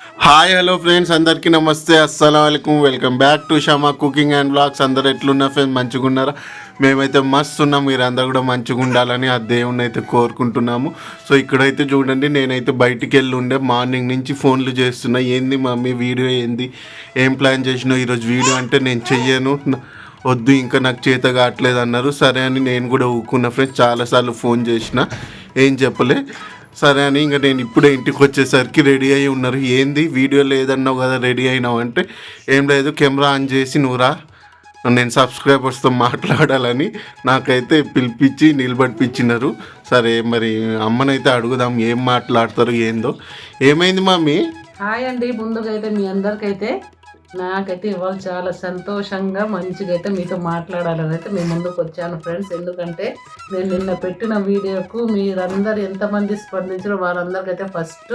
Hi hello friends అందరికీ నమస్తే అస్సలం అయికం welcome back to Shama cooking and blogs అందరు ఎట్లున్నారు ఫ్రెండ్స్ మంచిగా ఉన్నారా మేమైతే మస్తు ఉన్నాం మీరు అందరు కూడా మంచిగా ఉండాలని ఆ దేవుణ్ణి అయితే కోరుకుంటున్నాము. సో ఇక్కడైతే చూడండి నేనైతే బయటికి వెళ్ళి ఉండే మార్నింగ్ నుంచి ఫోన్లు చేస్తున్నా. ఏంది మమ్మీ వీడియో ఏంది? ఏం ప్లాన్ చేసినావు ఈరోజు? వీడియో అంటే నేను చెయ్యను. వద్దు ఇంకా నాకు చేత కావట్లేదు అన్నారు. సరే అని నేను కూడా ఊకున్నా ఫ్రెండ్స్ చాలాసార్లు ఫోన్ చేసిన. ఏం చెప్పలే. సరే అని ఇంకా నేను ఇప్పుడే ఇంటికి వచ్చేసరికి రెడీ అయి ఉన్నారు. ఏంది? వీడియో లేదన్నావు కదా రెడీ అయినావు అంటే? ఏం లేదు కెమెరా ఆన్ చేసి నువ్వురా నేను సబ్స్క్రైబర్స్తో మాట్లాడాలని నాకైతే పిలిపించి నిలబడిపించినారు. సరే మరి అమ్మనైతే అడుగుదాం ఏం మాట్లాడతారు ఏందో. ఏమైంది మమ్మీ హాయ్ అండి ముందుగా అయితే మీ అందరికైతే నాకైతే ఇవాళ చాలా సంతోషంగా మంచిగా అయితే మీతో మాట్లాడాలని అయితే మీ ముందుకు వచ్చాను ఫ్రెండ్స్. ఎందుకంటే నేను నిన్న పెట్టిన వీడియోకు మీరందరు ఎంతమంది స్పందించారో వారందరికైతే ఫస్ట్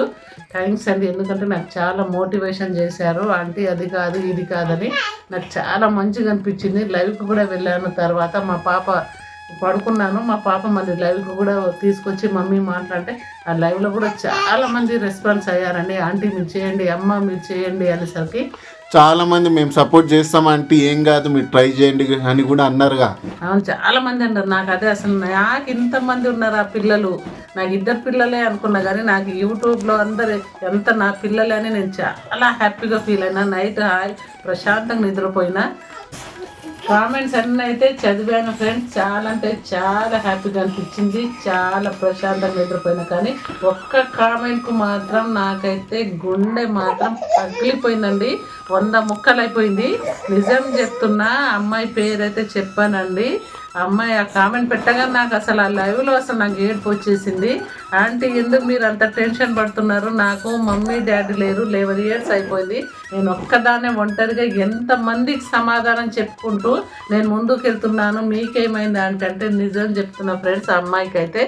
థ్యాంక్స్ అండి. ఎందుకంటే నాకు చాలా మోటివేషన్ చేశారు. అంటే అది కాదు ఇది కాదని నాకు చాలా మంచిగా అనిపించింది. లైవ్కి కూడా వెళ్ళాను తర్వాత మా పాప పడుకున్నాను. మా పాప మళ్ళీ లైవ్కి కూడా తీసుకొచ్చి మమ్మీ మాట్లాడితే ఆ లైవ్లో కూడా చాలా మంది రెస్పాన్స్ అయ్యారండి. ఆంటీ మీరు చేయండి అమ్మ మీరు చేయండి అనేసరికి చాలా మంది మేము సపోర్ట్ చేస్తామంటే ఏం కాదు మీరు ట్రై చేయండి అని కూడా అన్నారుగా. అవును చాలా మంది అన్నారు. నాకు అదే అసలు నాకు ఇంతమంది ఉన్నారు ఆ పిల్లలు. నాకు ఇద్దరు పిల్లలే అనుకున్నా కానీ నాకు యూట్యూబ్లో అందరు ఎంత నా పిల్లలే అని నేను చాలా హ్యాపీగా ఫీల్ అయినా. నైట్ హాయ్ ప్రశాంతంగా నిద్రపోయినా. కామెంట్స్ అన్నీ అయితే చదివాను ఫ్రెండ్స్ చాలా అంటే చాలా హ్యాపీగా అనిపించింది. చాలా ప్రశాంతంగా నిద్రపోయినా కానీ ఒక్క కామెంట్కు మాత్రం నాకైతే గుండె మాత్రం పగిలిపోయిందండి వంద ముక్కలు అయిపోయింది నిజం చెప్తున్నా అమ్మాయి పేరైతే చెప్పానండి. అమ్మాయి ఆ కామెంట్ పెట్టగా నాకు అసలు ఆ లైవ్లో అసలు నాకు ఏడుపు వచ్చేసింది. ఆంటీ ఎందుకు మీరు అంత టెన్షన్ పడుతున్నారు? నాకు మమ్మీ డాడీ లేరు. లెవెన్ ఇయర్స్ అయిపోయింది. నేను ఒక్కదానే ఒంటరిగా ఎంతమందికి సమాధానం చెప్పుకుంటూ నేను ముందుకు వెళ్తున్నాను మీకేమైంది అంటే అంటే నిజం చెప్తున్నా ఫ్రెండ్స్ ఆ అమ్మాయికి అయితే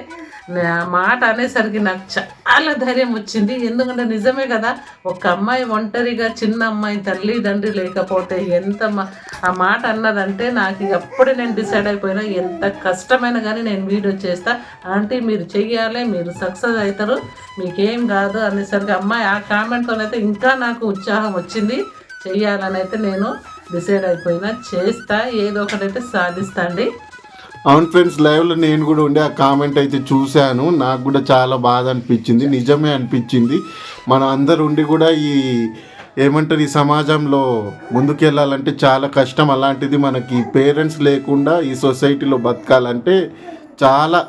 మాట అనేసరికి నాకు చాలా ధైర్యం వచ్చింది. ఎందుకంటే నిజమే కదా ఒక అమ్మాయి ఒంటరిగా చిన్న అమ్మాయి తల్లి తండ్రి లేకపోతే ఎంత ఆ మాట అన్నదంటే నాకు ఇక అప్పుడే నేను డిసైడ్ అయిపోయినా ఎంత కష్టమైనా కానీ నేను వీడియో చేస్తా. ఆంటీ మీరు చెయ్యాలి మీరు సక్సెస్ అవుతారు మీకేం కాదు అనేసరికి అమ్మాయి ఆ కామెంట్తోనైతే ఇంకా నాకు ఉత్సాహం వచ్చింది. చెయ్యాలని అయితే నేను డిసైడ్ అయిపోయినా చేస్తా ఏదో ఒకటైతే సాధిస్తా అండి. అవును ఫ్రెండ్స్ లైవ్లో నేను కూడా ఉండే ఆ కామెంట్ అయితే చూశాను. నాకు కూడా చాలా బాధ అనిపించింది. నిజమే అనిపించింది. మనం అందరు ఉండి కూడా ఈ ఏమంటారు ఈ సమాజంలో ముందుకెళ్ళాలంటే చాలా కష్టం. అలాంటిది మనకి పేరెంట్స్ లేకుండా ఈ సొసైటీలో బతకాలంటే చాలా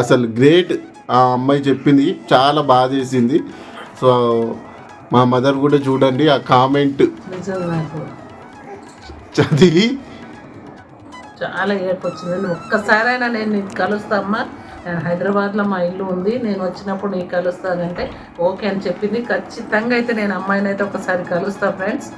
అసలు గ్రేట్ ఆ అమ్మాయి చెప్పింది. చాలా బాధేసింది సో మా మదర్ కూడా చూడండి ఆ కామెంట్ చదివి చాలా ఏడుపు వచ్చిందండి. ఒక్కసారైనా నేను నీకు కలుస్తామ్మా నేను హైదరాబాద్లో మా ఇల్లు ఉంది. నేను వచ్చినప్పుడు నీకు కలుస్తానంటే ఓకే అని చెప్పింది. ఖచ్చితంగా అయితే నేను అమ్మాయిని అయితే ఒకసారి కలుస్తా ఫ్రెండ్స్.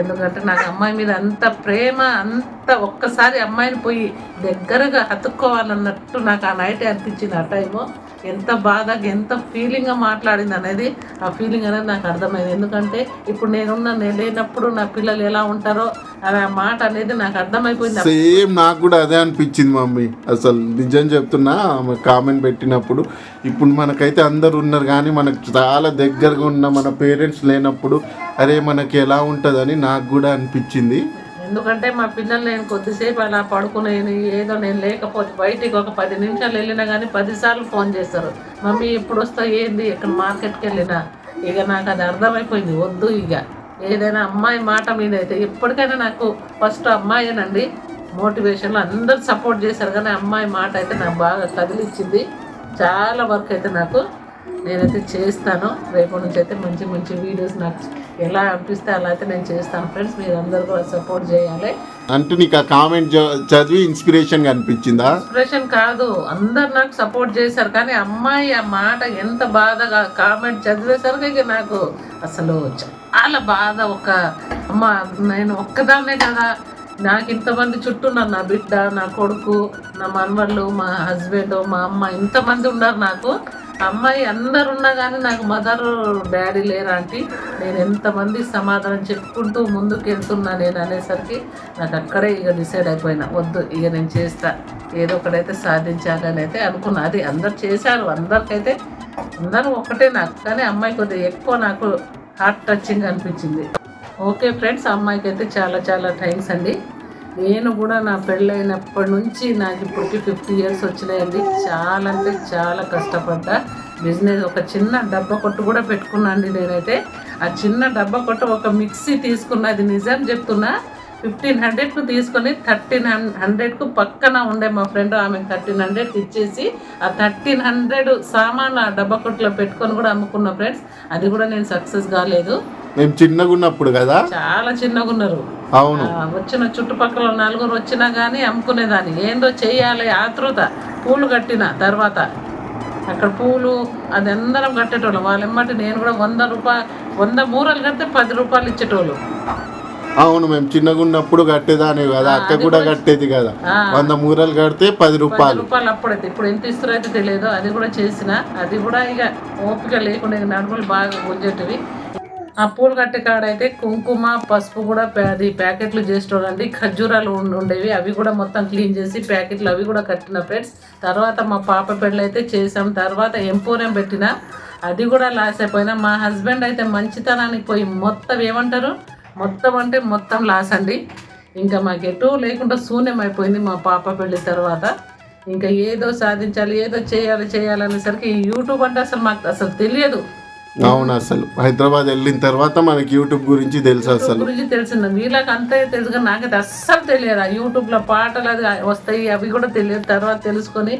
ఎందుకంటే నాకు అమ్మాయి మీద అంత ప్రేమ అంత ఒక్కసారి అమ్మాయిని పోయి దగ్గరగా హతుక్కోవాలన్నట్టు నాకు ఆ నైట్ అనిపించింది ఆ టైము. ఎంత బాధగా ఎంత ఫీలింగ్గా మాట్లాడింది అనేది ఆ ఫీలింగ్ అనేది నాకు అర్థమైంది. ఎందుకంటే ఇప్పుడు నేనున్న నేను లేనప్పుడు నా పిల్లలు ఎలా ఉంటారో అనే మాట అనేది నాకు అర్థమైపోయింది. సేమ్ నాకు కూడా అదే అనిపించింది మమ్మీ. అసలు నిజం చెప్తున్నా ఆమె కామెంట్ పెట్టినప్పుడు ఇప్పుడు మనకైతే అందరు ఉన్నారు కానీ మనకు చాలా దగ్గరగా ఉన్న మన పేరెంట్స్ లేనప్పుడు అరే మనకి ఎలా ఉంటుందని నాకు కూడా అనిపించింది. ఎందుకంటే మా పిల్లలు నేను కొద్దిసేపు అలా పడుకునేది ఏదో నేను లేకపోతే బయటికి ఒక పది నిమిషాలు వెళ్ళినా కానీ పదిసార్లు ఫోన్ చేస్తారు. మమ్మీ ఎప్పుడు వస్తా ఏంది? ఇక్కడ మార్కెట్కి వెళ్ళినా? ఇక నాకు అది అర్థమైపోయింది. వద్దు ఇక. ఏదైనా అమ్మాయి మాట మీద అయితే ఎప్పటికైనా నాకు ఫస్ట్ అమ్మాయేనండి. మోటివేషన్లో అందరు సపోర్ట్ చేశారు కానీ అమ్మాయి మాట అయితే నాకు బాగా కదిలిచ్చింది. చాలా వర్క్ అయితే నాకు. నేనైతే చేస్తాను. రేపటి నుంచి అయితే మంచి మంచి వీడియోస్ నాకు ఎలా అనిపిస్తే అలా అయితే నేను చేస్తాను. ఫ్రెండ్స్ మీరు అందరు కూడా సపోర్ట్ చేయాలి. అంటే నీకు ఆ కామెంట్ చదివి ఇన్స్పిరేషన్గా అనిపించిందా? ఎక్స్ప్రెషన్ కాదు. అందరు నాకు సపోర్ట్ చేశారు. కానీ అమ్మాయి ఆ మాట ఎంత బాధగా కామెంట్ చదివేసరికి ఇక నాకు అసలు చాలా బాధ. ఒక అమ్మ నేను ఒక్కదాన్నే కదా. నాకు ఇంతమంది చుట్టూ ఉన్నారు. నా బిడ్డ నా కొడుకు నా మనవళ్ళు మా హస్బెండ్ మా అమ్మ ఇంతమంది ఉన్నారు నాకు. అమ్మాయి అందరు ఉన్నా కానీ నాకు మదర్ డాడీ లేరా అంటే నేను ఎంతమంది సమాధానం చెప్పుకుంటూ ముందుకు వెళ్తున్నా నేను అనేసరికి నాకు అక్కడే ఇక డిసైడ్ అయిపోయినా. వద్దు ఇక నేను చేస్తా. ఏదో ఒకటైతే సాధించాలని అయితే అనుకున్నా. అది అందరు చేశారు. అందరికైతే అందరూ ఒకటే నాకు. కానీ అమ్మాయి కొద్దిగా ఎక్కువ నాకు హార్ట్ టచింగ్ అనిపించింది. ఓకే ఫ్రెండ్స్ అమ్మాయికి అయితే చాలా చాలా థ్యాంక్స్ అండి. నేను కూడా నా పెళ్ళైనప్పటి నుంచి నాకు ఇప్పటికి ఫిఫ్టీ ఇయర్స్ వచ్చినాయండి. చాలా అంటే చాలా కష్టపడ్డా. బిజినెస్ ఒక చిన్న డబ్బా కొట్టు కూడా పెట్టుకున్నాండి నేనైతే. ఆ చిన్న డబ్బా కొట్టు ఒక మిక్సీ తీసుకున్నా అది నిజం చెప్తున్నా. ఫిఫ్టీన్ హండ్రెడ్కు తీసుకొని థర్టీన్ హండ్రెడ్కు పక్కన ఉండే మా ఫ్రెండ్ ఆమె థర్టీన్ హండ్రెడ్కి ఇచ్చేసి ఆ థర్టీన్ హండ్రెడ్ సామాన్ ఆ డబ్బా కొట్టులో పెట్టుకొని కూడా అమ్ముకున్న ఫ్రెండ్స్ అది కూడా నేను సక్సెస్ కాలేదు. మేము చిన్నగా ఉన్నప్పుడు కదా? చాలా చిన్నగా ఉన్నారు. అవును. వచ్చిన చుట్టుపక్కల నలుగురు వచ్చినా కానీ అమ్ముకునేదాన్ని. ఏందో చెయ్యాలి ఆతృత. పూలు కట్టిన తర్వాత అక్కడ పూలు అది అందరం కట్టేటోళ్ళం. వాళ్ళెమ్మటి నేను కూడా వంద రూపాయలు వంద మూరలు కడితే పది రూపాయలు ఇచ్చేటోళ్ళు. అవును మేము చిన్నగా ఉన్నప్పుడు కట్టేదాన్ని కదా. అక్క కూడా కట్టేది కదా. వంద మూరలు కడితే పది రూపాయలు. రూపాయలు అప్పుడైతే. ఇప్పుడు ఎంత ఇస్తారో అయితే తెలియదు. అది కూడా చేసిన. అది కూడా ఇక ఓపిక లేకుండా నడుములు బాగా గుంజేటివి. ఆ పూలు కట్టే కాడైతే కుంకుమ పసుపు కూడా ప్యా- అది ప్యాకెట్లు చేసేటోళ్ళండి. ఖర్జూరాలు ఉండేవి. అవి కూడా మొత్తం క్లీన్ చేసి ప్యాకెట్లు అవి కూడా కట్టిన ఫ్రెండ్స్. తర్వాత మా పాప పెళ్ళి అయితే చేసాం. తర్వాత ఎంపోరియం పెట్టిన అది కూడా లాస్ అయిపోయినా. మా హస్బెండ్ అయితే మంచితనానికి పోయి మొత్తం ఏమంటారు? మొత్తం అంటే మొత్తం లాస్ అండి. ఇంకా మాకు ఎటు లేకుండా శూన్యం అయిపోయింది మా పాప పెళ్ళి తర్వాత. ఇంకా ఏదో సాధించాలి ఏదో చేయాలి చేయాలనేసరికి ఈ యూట్యూబ్ అంటే అసలు మాకు అసలు తెలియదు. అవును అసలు. హైదరాబాద్ వెళ్ళిన తర్వాత మనకి యూట్యూబ్ గురించి తెలుసు అసలు. గురించి తెలిసింది. వీళ్ళకి అంతే తెలుసు కానీ నాకైతే అస్సలు తెలియదు. ఆ యూట్యూబ్లో పాటలు అది వస్తాయి అవి కూడా తెలియదు. తర్వాత తెలుసుకొని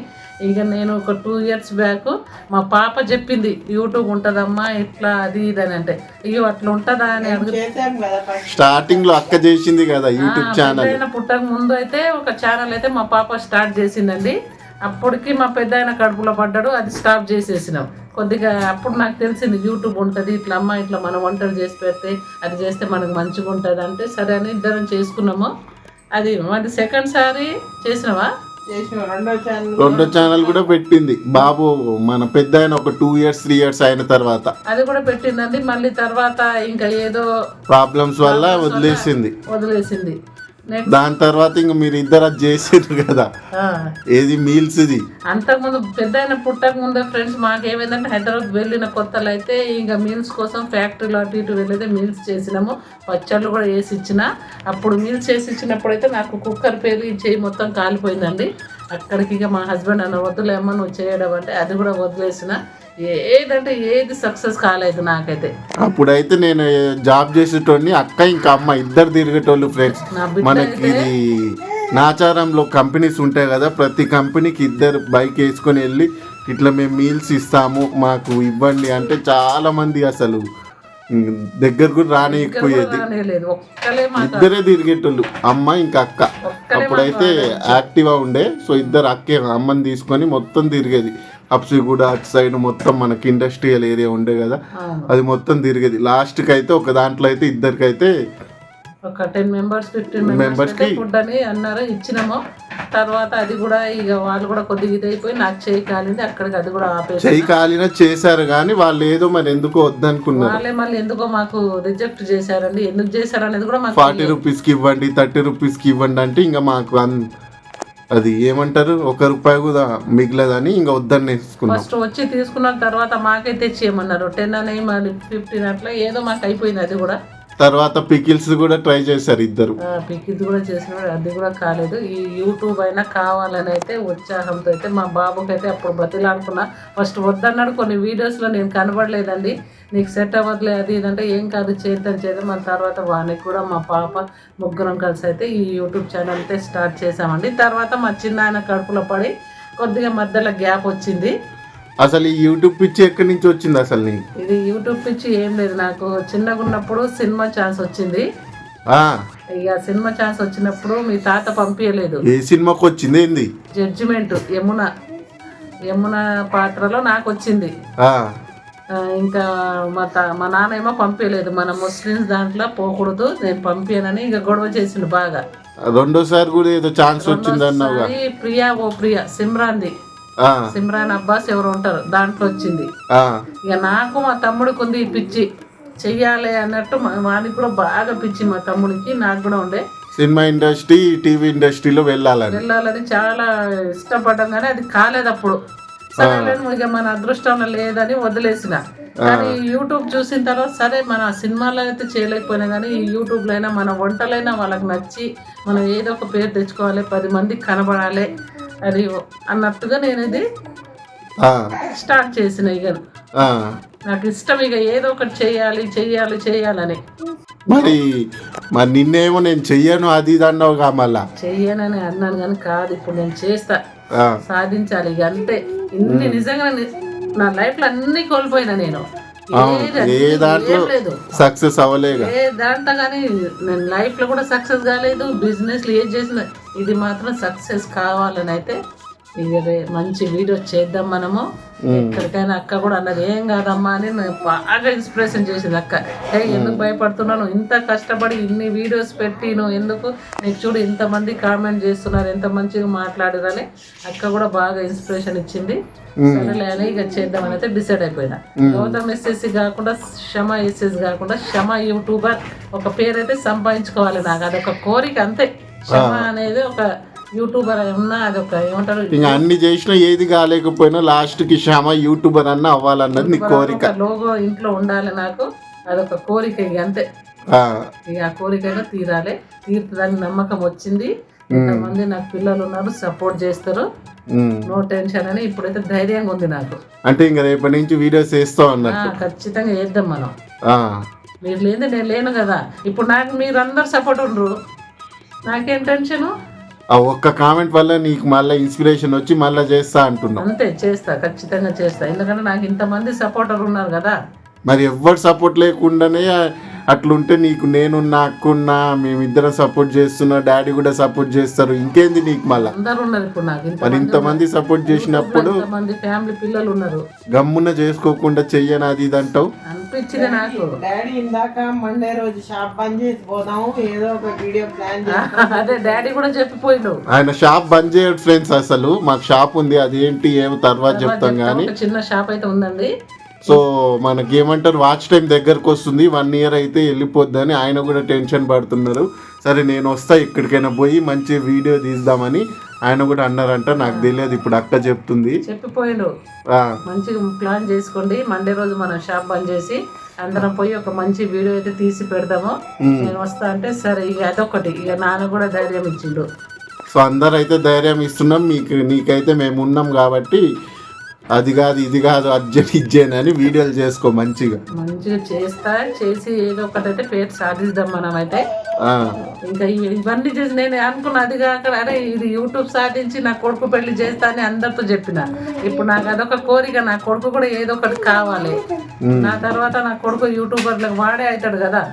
ఇక నేను ఒక టూ ఇయర్స్ బ్యాక్ మా పాప చెప్పింది యూట్యూబ్ ఉంటుందమ్మా ఇట్లా అది ఇది అని అంటే. అయ్యో అట్లా ఉంటుందా అని అడుగు స్టార్టింగ్లో అక్క చేసింది కదా యూట్యూబ్ ఛానల్ పుట్టక ముందు అయితే ఒక ఛానల్ అయితే మా పాప స్టార్ట్ చేసిందండి. అప్పటికి మా పెద్ద ఆయన కడుపులో పడ్డాడు అది స్టాప్ చేసేసినాం. కొద్దిగా అప్పుడు నాకు తెలిసింది యూట్యూబ్ ఉంటుంది ఇట్లా అమ్మ ఇట్లా మనం వంటలు చేసి పెడితే అది చేస్తే మనకు మంచిగా ఉంటుంది అంటే సరే అని ఇద్దరం చేసుకున్నాము. అది మరి సెకండ్ సారి చేసినావా? రెండో ఛానల్ కూడా పెట్టింది. బాబు మన పెద్ద ఆయన ఒక టూ ఇయర్స్ త్రీ ఇయర్స్ అయిన తర్వాత. అది కూడా పెట్టిందండి. మళ్ళీ తర్వాత ఇంకా ఏదో ప్రాబ్లమ్స్ వల్ల వదిలేసింది. వదిలేసింది. దాని తర్వాత ఇంక మీరు ఇద్దరు అది చేసారు కదా. ఏది మీల్స్ ఇది అంతకుముందు పెద్ద అయిన పుట్టక ముందే ఫ్రెండ్స్ మాకు ఏమైందంటే హైదరాబాద్ వెళ్ళిన కొత్తలో అయితే ఇంకా మీల్స్ కోసం ఫ్యాక్టరీలో అటు ఇటు వెళ్ళైతే మీల్స్ చేసినాము. పచ్చళ్ళు కూడా వేసి ఇచ్చిన. అప్పుడు మీల్స్ చేసి ఇచ్చినప్పుడు అయితే నాకు కుక్కర్ పేరు చేయి మొత్తం కాలిపోయిందండి. అక్కడికి ఇక మా హస్బెండ్ అన్న వద్దులేమ్మా నువ్వు చేయడం అంటే అది కూడా వదిలేసిన. ఏదంటే ఏది సక్సెస్ కాలేదు నాకైతే. అప్పుడైతే నేను జాబ్ చేసేటోడిని అక్క ఇంకా అమ్మ ఇద్దరు తిరిగేటోళ్ళు ఫ్రెండ్స్. మనకి ఇది నాచారంలో కంపెనీస్ ఉంటాయి కదా ప్రతి కంపెనీకి ఇద్దరు బైక్ వేసుకొని వెళ్ళి ఇట్లా మేము మీల్స్ ఇస్తాము మాకు ఇవ్వండి అంటే చాలా మంది అసలు దగ్గర కూడా రానియకపోయేది ఇద్దరే తిరిగేటోళ్ళు. అమ్మ ఇంకా అక్క. అప్పుడైతే యాక్టివా ఉండే సో ఇద్దరు అక్కే అమ్మని తీసుకొని మొత్తం తిరిగేది. అప్సిగూడ అటు సైడ్ మొత్తం మనకి ఇండస్ట్రియల్ ఏరియా ఉండే కదా. అది మొత్తం తిరిగేది. లాస్ట్కి అయితే ఒక దాంట్లో అయితే ఇద్దరికైతే ఒక ten members fifteen members food అని అన్నారు? ఇచ్చినాము? తర్వాత అది కూడా ఇక వాళ్ళు కూడా కొద్దిగా ఇదైపోయి నాకు చేయి కాలింది అక్కడికి అది కూడా ఆపేసి చెయ్యి కాలిన చేశారు కానీ వాళ్ళు ఏదో మరి ఎందుకో వద్దనుకున్నారు. వాళ్ళే మళ్ళీ ఎందుకో మాకు రిజెక్ట్ చేశారండి. ఎందుకు చేశారు అనేది కూడా మాకు ఫార్టీ రూపీస్కి ఇవ్వండి థర్టీ రూపీస్కి ఇవ్వండి అంటే ఇంకా మాకు అది ఏమంటారు? ఒక రూపాయి కూడా మిగలదని ఇంకా వద్దని నేర్చుకున్నాం ఫస్ట్ వచ్చి తీసుకున్న తర్వాత మాకే తెచ్చేయమన్నారు టెన్ అని మళ్ళీ ఫిఫ్టీన్ అట్లా ఏదో మాకు అయిపోయింది అది కూడా. తర్వాత పికిల్స్ కూడా ట్రై చేశారు ఇద్దరు. పికిల్స్ కూడా చేసిన అది కూడా కాలేదు. ఈ యూట్యూబ్ అయినా కావాలని అయితే ఉత్సాహంతో అయితే మా బాబుకి అయితే అప్పుడు బతిలాడుకున్నా. ఫస్ట్ వద్దన్నాడు కొన్ని వీడియోస్లో నేను కనబడలేదండి. నీకు సెట్ అవ్వట్లేదు అది ఇదంటే ఏం కాదు చేద్దాం చేద్దాం మన తర్వాత వానికి కూడా మా పాప ముగ్గురం కలిసి అయితే ఈ యూట్యూబ్ ఛానల్ అయితే స్టార్ట్ చేసామండి తర్వాత మా చిన్న ఆయన కడుపులో పడి కొద్దిగా మధ్యలో గ్యాప్ వచ్చింది. అసలు ఈ యూట్యూబ్ పిచ్చి ఎక్కడి నుంచి వచ్చింది అసలు నీకు? ఇది యూట్యూబ్ పిచ్చి ఏం లేదు. నాకు చిన్నగా ఉన్నప్పుడు సినిమా ఛాన్స్ వచ్చింది. ఇక సినిమా ఛాన్స్ వచ్చినప్పుడు మీ తాత పంపించలేదు ఏ సినిమాకి వచ్చింది ఏంది? జడ్జిమెంట్ యమున. యమున పాత్రలో నాకు వచ్చింది. ఇంకా మా తా మా నాన్న ఏమో పంపించలేదు మన ముస్లిమ్స్ దాంట్లో పోకూడదు నేను పంపించనని ఇక గొడవ చేసిండు బాగా. రెండోసారి కూడా ఏదో ఛాన్స్ వచ్చింది ప్రియా ఓ ప్రియా సిమ్రాన్ది ఆ, సిమ్రాన్ అబ్బాస్ ఎవరు ఉంటారు దాంట్లో వచ్చింది. ఇక నాకు మా తమ్ముడికి ఉంది పిచ్చి. చెయ్యాలి అన్నట్టు వానికి కూడా బాగా పిచ్చి మా తమ్ముడికి నాకు కూడా ఉండే. సినిమా ఇండస్ట్రీ టీవీ ఇండస్ట్రీలో వెళ్ళాలని. వెళ్ళాలని చాలా ఇష్టపడ్డాం కానీ అది కాలేదు అప్పుడు. సరే ఇక మన అదృష్టంలో లేదని వదిలేసిన. కానీ యూట్యూబ్ చూసిన తర్వాత సరే మన సినిమాలో అయితే చేయలేకపోయినా కానీ ఈ యూట్యూబ్లో అయినా మన వంటలైనా వాళ్ళకి నచ్చి మనం ఏదో ఒక పేరు తెచ్చుకోవాలి పది మందికి కనబడాలి. అది అన్నట్టుగా నేను ఇది స్టార్ట్ చేసిన ఇక. నాకు ఇష్టం ఇక ఏదో ఒకటి చేయాలి చెయ్యాలి చెయ్యాలని మరి మరి నిన్నేమో నేను చెయ్యను అది ఇది అన్నావుగా మళ్ళా? చెయ్యనని అన్నాను కానీ కాదు ఇప్పుడు నేను చేస్తా. సాధించాలి ఇక అంతే. ఇన్ని నిజంగా ని- నా లైఫ్లో అన్ని కోల్పోయినా నేను. ఏ దాంట్లో ఏం సక్సెస్ అవ్వలేగా? ఏ దాంట్లో కానీ నేను లైఫ్లో కూడా సక్సెస్ కాలేదు బిజినెస్లో ఏది చేసిన ఇది మాత్రం సక్సెస్ కావాలని అయితే మంచి వీడియో చేద్దాం మనము. ఎక్కడికైనా అక్క కూడా అన్నది ఏం కాదమ్మా అని బాగా ఇన్స్పిరేషన్ చేసింది అక్క. ఏ ఎందుకు భయపడుతున్నాను ఇంత కష్టపడి ఇన్ని వీడియోస్ పెట్టి నువ్వు ఎందుకు? నీకు చూడు ఇంతమంది కామెంట్ చేస్తున్నారు ఎంత మంచిగా మాట్లాడారని. అక్క కూడా బాగా ఇన్స్పిరేషన్ ఇచ్చింది. సరేలే అని ఇక చేద్దామని అయితే డిసైడ్ అయిపోయినా. గౌతమ్ ఎస్ఎస్సి కాకుండా శమ ఎస్ఎస్ కాకుండా శమ యూట్యూబర్ ఒక పేరు అయితే సంపాదించుకోవాలి నాకు. అదొక కోరిక అంతే. శమ అనేది ఒక యూట్యూబర్ ఉన్నా అదొక ఏమంటారు? ఇంకా అన్ని చేసినా ఏది కాలేకపోయినా లాస్ట్కి శ్యామ యూట్యూబర్ అన్న అవ్వాలన్నది నీ కోరిక. లోగో ఇంట్లో ఉండాలి నాకు అదొక కోరిక ఇక అంతే. ఆ, ఇక ఆ కోరికైనా తీరాలి. తీరుతుందని నమ్మకం వచ్చింది. ఇంతమంది నాకు పిల్లలు ఉన్నారు సపోర్ట్ చేస్తారు. నో టెన్షన్ అని ఇప్పుడైతే ధైర్యంగా ఉంది నాకు. అంటే ఇంకా రేపటి నుంచి వీడియోస్ వేస్తావు ఆ, అన్నట్టు ఖచ్చితంగా చేద్దాం మనం. మీరు లేదు నేను లేను కదా. ఇప్పుడు నాకు మీరందరు సపోర్ట్ ఉండరు. నాకేం టెన్షను? ఆ ఒక్క కామెంట్ వల్ల నీకు మళ్ళీ ఇన్స్పిరేషన్ వచ్చి మళ్ళీ చేస్తా అంటున్నావు. అంతే చేస్తా ఖచ్చితంగా చేస్తా. ఎందుకంటే నాకు ఇంతమంది సపోర్టర్ ఉన్నారు కదా. మరి ఎవ్వరు సపోర్ట్ లేకుండానే అట్లుంటే నీకు నేను నా అక్కున్నా మేమిద్దరం సపోర్ట్ చేస్తున్నా డాడీ కూడా సపోర్ట్ చేస్తారు. ఇంకేంది నీకు మళ్ళా? అందరు ఉన్నారు ఇప్పుడు నాకు మరి ఇంత ఇంతమంది సపోర్ట్ చేసినప్పుడు మంది ఫ్యామిలీ పిల్లలు ఉన్నారు గమ్మున చేసుకోకుండా చెయ్యను అది ఇది అంటావు? అనిపించింది నాకు. డాడీ ఇందాక మండే రోజు షాప్ బంద్ చేసి పోదాము ఏదో ఒక వీడియో ప్లాన్ అదే డాడీ కూడా చెప్పిపోయిండు. ఆయన షాప్ బంద్ చేయడు ఫ్రెండ్స్ అసలు. మాకు షాప్ ఉంది అదేంటి ఏమో తర్వాత చెప్తాం కానీ ఒక చిన్న షాప్ అయితే ఉందండి. సో మనకి ఏమంటారు వాచ్ టైం దగ్గరకు వస్తుంది వన్ ఇయర్ అయితే వెళ్ళిపోద్దని ఆయన కూడా టెన్షన్ పడుతున్నారు. సరే నేను వస్తా ఎక్కడికైనా పోయి మంచి వీడియో తీద్దామని ఆయన కూడా అన్నారంట. నాకు తెలియదు ఇప్పుడు అక్క చెప్తుంది. చెప్పిపోయిండు. మంచిగా ప్లాన్ చేసుకోండి. మండే రోజు మనం షాప్ బంద్ చేసి అందరం పోయి ఒక మంచి వీడియో అయితే తీసి పెడదాము. నేను వస్తా అంటే సరే ఇక అదొకటి ఇక నాన్న కూడా ధైర్యం ఇచ్చిండు. సో అందరు అయితే ధైర్యం ఇస్తున్నాం. మీకు నీకైతే మేము ఉన్నాం కాబట్టి అది కాదు ఇది కాదు అర్జెంట్ ఇజ్జేన్ అని వీడియోలు చేసుకో మంచిగా. మంచిగా చేస్తా చేసి ఏదో ఒకటి అయితే పేరు సాధిద్దాం మనం అయితే ఇంకా ఇవి- ఇవన్నీ చేసి నేను అనుకున్న అది కాక అరే ఇది యూట్యూబ్ సాధించి నా కొడుకు పెళ్ళి చేస్తా అని అందరితో చెప్పిన. ఇప్పుడు నాకు అదొక కోరిక నా కొడుకు కూడా ఏదో ఒకటి కావాలి. నా తర్వాత నా కొడుకు యూట్యూబర్లకు వాడే అవుతాడు కదా.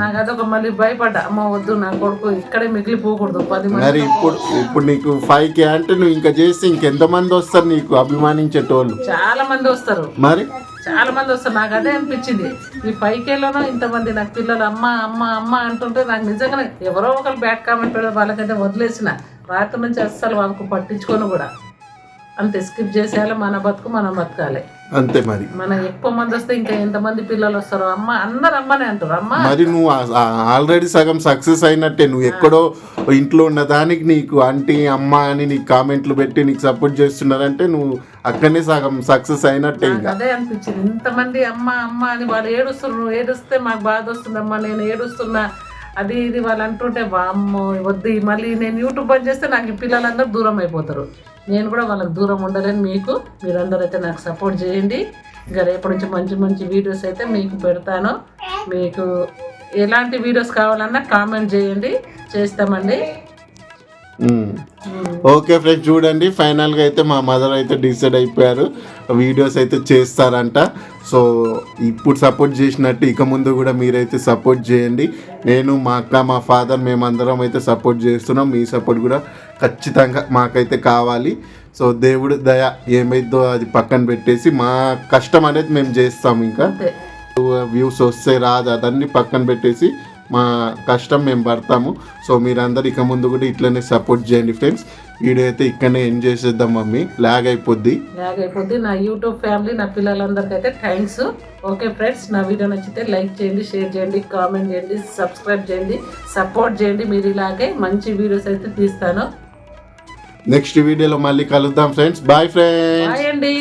నాకు అదొక మళ్ళీ భయపడ్డా అమ్మ వద్దు నా కొడుకు ఇక్కడే మిగిలిపోకూడదు పది మంది మరి ఇప్పుడు ఇప్పుడు నీకు ఫైవ్ కే అంటే నువ్వు ఇంకా చేస్తే ఇంకెంతమంది వస్తారు నీకు అభిమానించేటోళ్ళు? చాలా మంది వస్తారు. మరి? చాలా మంది వస్తారు. నాకు అదే అనిపించింది. ఈ పైకేలోనో ఇంతమంది నాకు పిల్లలు అమ్మ అమ్మ అమ్మ అంటుంటే నాకు నిజంగానే ఎవరో ఒకరు బ్యాడ్ కామెంట్ వాళ్ళకైతే వదిలేసిన. రాత్రి నుంచి అస్సలు వాళ్ళకు పట్టించుకొని కూడా. అంతే స్కిప్ చేసేయాలి మన బతుకు మనం బతకాలి. అంతే మరి. మన ఎక్కువ మంది వస్తే ఇంకా ఎంతమంది పిల్లలు వస్తారు అమ్మ అందరు అమ్మనే అంటారు. అమ్మ మరి నువ్వు ఆల్రెడీ సగం సక్సెస్ అయినట్టే. నువ్వు ఎక్కడో ఇంట్లో ఉన్న దానికి నీకు ఆంటీ అమ్మ అని నీకు కామెంట్లు పెట్టి నీకు సపోర్ట్ చేస్తున్నారంటే నువ్వు అక్కడనే సగం సక్సెస్ అయినట్టే ఇంకా. అదే అనిపించింది. ఇంతమంది అమ్మ అమ్మ అని వాళ్ళు ఏడుస్తున్నారు. నువ్వు ఏడుస్తే మాకు బాధ వస్తుందమ్మా నేను ఏడుస్తున్నా. అది ఇది వాళ్ళు అంటుంటే వామ్మో వద్దు. మళ్ళీ నేను యూట్యూబ్ బంద్ చేస్తే నాకు ఈ పిల్లలందరూ దూరం అయిపోతారు. నేను కూడా వాళ్ళకి దూరం ఉండలేను మీకు. మీరందరూ అయితే నాకు సపోర్ట్ చేయండి. ఇంకా రేపటి నుంచి మంచి మంచి వీడియోస్ అయితే మీకు పెడతాను. మీకు ఎలాంటి వీడియోస్ కావాలన్నా కామెంట్ చేయండి. చేస్తామండి. ఓకే ఫ్రెండ్స్ చూడండి. ఫైనల్గా అయితే మా మదర్ అయితే డిసైడ్ అయిపోయారు. వీడియోస్ అయితే చేస్తారంట. సో ఇప్పుడు సపోర్ట్ చేసినట్టు ఇక ముందు కూడా మీరైతే సపోర్ట్ చేయండి. నేను మా అక్క మా ఫాదర్ మేమందరం అయితే సపోర్ట్ చేస్తున్నాం. మీ సపోర్ట్ కూడా ఖచ్చితంగా మాకైతే కావాలి. సో దేవుడు దయ ఏమైందో అది పక్కన పెట్టేసి మా కష్టం అనేది మేము చేస్తాం ఇంకా. వ్యూస్ వస్తే రాదు. అదన్నీ పక్కన పెట్టేసి మా కష్టం మేము పడతాము. సో మీరందరూ ఇక ముందు కూడా ఇట్లనే సపోర్ట్ చేయండి ఫ్రెండ్స్ వీడియో అయితే ఇక్కడనే ఎండ్ చేసేద్దాం మమ్మీ. లాగ్ అయిపోద్ది. లాగైపోద్ది నా యూట్యూబ్ ఫ్యామిలీ నా పిల్లలందరికీ అయితే థ్యాంక్స్ ఓకే ఫ్రెండ్స్ నా వీడియో నచ్చితే లైక్ చేయండి షేర్ చేయండి కామెంట్ చేయండి సబ్స్క్రైబ్ చేయండి సపోర్ట్ చేయండి. మీరు ఇలాగే మంచి వీడియోస్ అయితే తీస్తాను. నెక్స్ట్ వీడియోలో మళ్ళీ కలుద్దాం ఫ్రెండ్స్ బాయ్ ఫ్రెండ్స్ బాయ్ అండి.